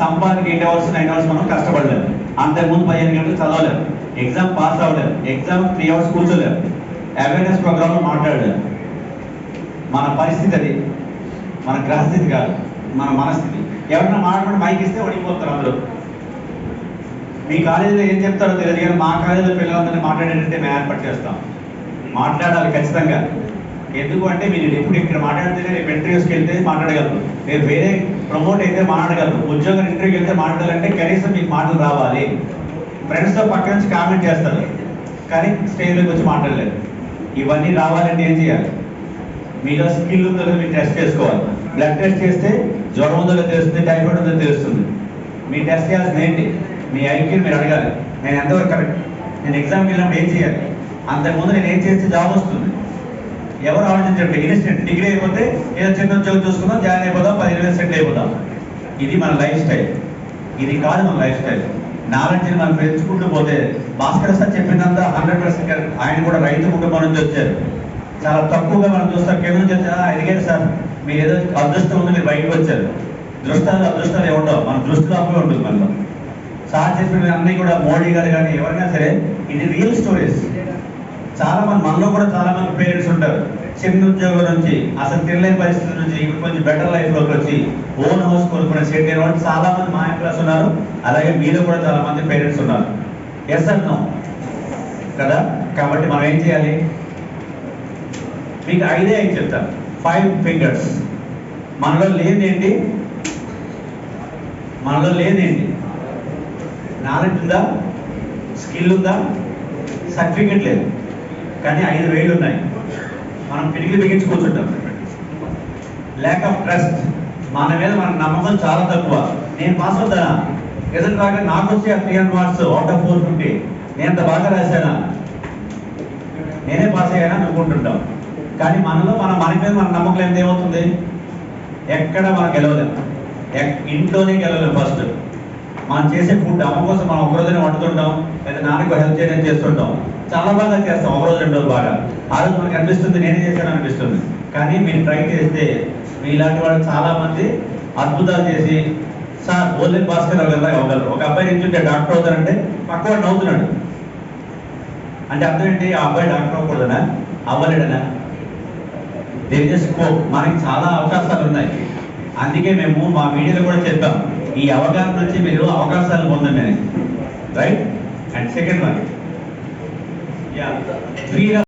సంపాదనకి eight hours nine hours మనం కష్టపడలేదు అంతకుముందు పదిహేను గంటలు చదవలేదు ఎగ్జామ్ పాస్ అవ్వలేదు ఎగ్జామ్ త్రీ అవర్స్ కూర్చోలేదు అవేర్నెస్ ప్రోగ్రాంలో మాట్లాడలేదు మన పరిస్థితి అది. మన గ్రహస్థితి కాదు. మన మనస్థితి. ఎవరైనా మాట్లాడి మైక్ ఇస్తే ఓడిపోతారు అందరూ. మీ కాలేజీలో ఏం చెప్తారో తెలియదు కానీ మా కాలేజీలో పిల్లలందరినీ మాట్లాడేటట్టే మేము ఏర్పాటు చేస్తాం. మాట్లాడాలి ఖచ్చితంగా. ఎందుకు అంటే మీరు ఇప్పుడు ఇక్కడ మాట్లాడితేనే రేపు ఇంటర్వ్యూస్కి వెళ్తే మాట్లాడగలరు. రేపు వేరే ప్రమోట్ అయితే మాట్లాడగలరు. ఉద్యోగం ఇంటర్వ్యూకి వెళ్తే మాట్లాడాలంటే కనీసం మీకు మాటలు రావాలి. ఫ్రెండ్స్తో పక్క నుంచి కామెంట్ చేస్తారు. కానీ స్టేజ్లోకి వచ్చి మాట్లాడలేదు ఇవన్నీ రావాలంటే ఏం చేయాలి? మీలో స్కిల్ ఉందో మీరు టెస్ట్ చేసుకోవాలి. బ్లడ్ టెస్ట్ చేస్తే జ్వరం ఉందో తెలుస్తుంది టైఫాయిడ్ ఉందో తెలుస్తుంది. మీ టెస్ట్ చేయాల్సింది ఏంటి? మీ ఐక్యూ మీరు అడగాలి. నేను ఎంతవరకు కరెక్ట్ నేను ఎగ్జామ్కి వెళ్ళినప్పుడు ఏం చేయాలి? అంతకుముందు నేను ఏం చేస్తే జాబ్ వస్తుంది? ఎవరు ఆలోచించండి? ఇన్స్టెంట్. డిగ్రీ అయిపోతే ఏదో చిన్న ఉద్యోగం చూసుకుందాం జాయిన్ అయిపోదాం పది ఇరవై సెట్ అయిపోదాం. ఇది మన లైఫ్ స్టైల్. ఇది కాదు మన లైఫ్ స్టైల్. నాలెడ్జ్ని మనం పెంచుకుంటూ పోతే భాస్కర్ సార్ చెప్పినంత హండ్రెడ్ పర్సెంట్ ఆయన కూడా రైతు కుటుంబం నుంచి వచ్చారు. చాలా తక్కువగా మనం చూస్తాం. కింద నుంచి ఎదిగారు సార్ మీరు ఏదో అదృష్టం ఉంది మీరు బయటకు వచ్చారు. దృష్టాలు అదృష్టాలు ఏముండవు మన దృష్టిలో అప్పుడే ఉంటుంది మనలో. సార్ చెప్పిన అన్నీ కూడా మోడీ గారు కానీ ఎవరైనా సరే ఇది రియల్ స్టోరీస్ చాలా మంది మనలో కూడా చాలా మంది పేరెంట్స్ ఉంటారు. చిన్న ఉద్యోగం నుంచి అసలు తినలేని పరిస్థితి నుంచి ఇప్పుడు కొంచెం బెటర్ లైఫ్లోకి వచ్చి ఓన్ హౌస్ కొనుక్కునే సెట్ అయిన వాళ్ళు చాలా మంది మా క్లాస్ ఉన్నారు. అలాగే మీలో కూడా చాలా మంది పేరెంట్స్ ఉన్నారు. ఎస్ నో కదా? కాబట్టి మనం ఏం చేయాలి? మీకు ఐదే ఐదు చెప్తాను. ఫైవ్ ఫింగర్స్ మనలో లేదేంటి మనలో లేదేంటి నాలెడ్జ్ ఉందా? స్కిల్ ఉందా? సర్టిఫికెట్ లేదు. కానీ ఐదు వేలు ఉన్నాయి. మనం పిడికి బిగించి ల్యాక్ ఆఫ్ ట్రస్ట్ మన మీద మన నమ్మకం చాలా తక్కువ. నేను పాస్ అవుతానా? రిజల్ట్ రాక నాకు వచ్చే three hundred marks out of four fifty నేను అంత బాగా రాశానా? నేనే పాస్ అయ్యానా అనుకుంటుంటాం. కానీ మనలో మన మన మీద మన నమ్మకం ఎంత ఏమవుతుంది? ఎక్కడ మనం గెలవలేము ఎక్- ఇంట్లోనే గెలవలేము ఫస్ట్ మనం చేసే ఫుడ్ అమ్మ కోసం మనం ఒక రోజునే వండుతుంటాం లేదా నాన్నకు హెల్ప్ చేయడం చేస్తుంటాం. చాలా బాగా చేస్తాం ఒక రోజు రెండు బాగా. ఆ రోజు మనకు అనిపిస్తుంది నేనే చేశాను అనిపిస్తుంది. కానీ మీరు ట్రై చేస్తే మీలాంటి వాళ్ళు చాలా మంది అద్భుతాలు చేసి సార్ ఓన్లీ భాస్కర్ గారు ఇవ్వగలరు ఒక అబ్బాయి నించుంటే డాక్టర్ అవుతారంటే పక్కవాడు నవ్వుతున్నాడు. అంటే అర్థం ఏంటి? ఆ అబ్బాయి డాక్టర్ అవ్వకూడదనా? అవ్వలేడనా? దేర్ ఇస్ మనకి చాలా అవకాశాలు ఉన్నాయి. అందుకే మేము మా మీడియాలో కూడా చెప్పాం. ఈ అవగాహన నుంచి మీరు అవకాశాలు పొందండి. రైట్ అండ్ సెకండ్ వన్ యా ఫ్రీ